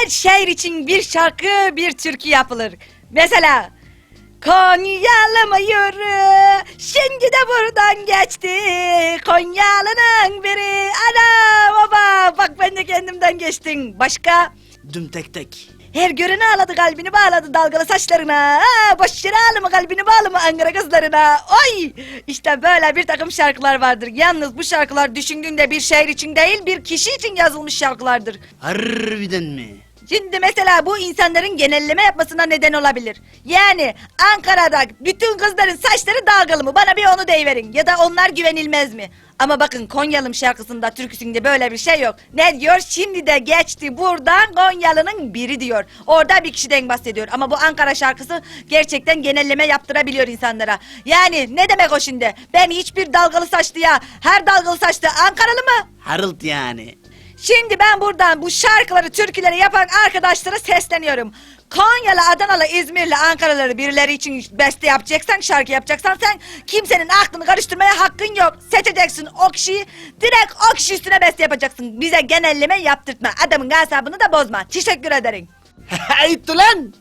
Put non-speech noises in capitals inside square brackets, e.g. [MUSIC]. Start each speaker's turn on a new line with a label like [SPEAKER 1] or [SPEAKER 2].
[SPEAKER 1] Her şehir için bir şarkı, bir türkü yapılır. Mesela Konyalı yürü, şimdi de buradan geçti. Konyalı'nın biri, ana baba, bak ben de kendimden geçtim. Başka?
[SPEAKER 2] Düm tek tek.
[SPEAKER 1] Her göreni ağladı kalbini bağladı dalgalı saçlarına. Aa, boş yere ağlama kalbini bağlama Ankara kızlarına. Oy! İşte böyle bir takım şarkılar vardır. Yalnız bu şarkılar düşündüğünde bir şehir için değil bir kişi için yazılmış şarkılardır.
[SPEAKER 2] Harbiden mi?
[SPEAKER 1] Şimdi mesela bu insanların genelleme yapmasına neden olabilir. Yani Ankara'da bütün kızların saçları dalgalı mı? Bana bir onu deyiverin. Ya da onlar güvenilmez mi? Ama bakın Konyalım şarkısında türküsünde böyle bir şey yok. Ne diyor? Şimdi de geçti buradan Konyalı'nın biri diyor. Orada bir kişiden bahsediyor. Ama bu Ankara şarkısı gerçekten genelleme yaptırabiliyor insanlara. Yani ne demek o şimdi? Ben hiçbir dalgalı saçlıya, her dalgalı saçlı Ankaralı mı?
[SPEAKER 2] Harılt yani.
[SPEAKER 1] Şimdi ben buradan bu şarkıları, türküleri yapan arkadaşlara sesleniyorum. Konyalı, Adanalı, İzmirli, Ankaralıları birileri için beste yapacaksan, şarkı yapacaksan sen kimsenin aklını karıştırmaya hakkın yok. Seçeceksin o kişiyi, direkt o kişi üstüne beste yapacaksın. Bize genelleme yaptırtma. Adamın asabını da bozma. Teşekkür ederim. [LAUGHS]
[SPEAKER 2] Ayıp lan.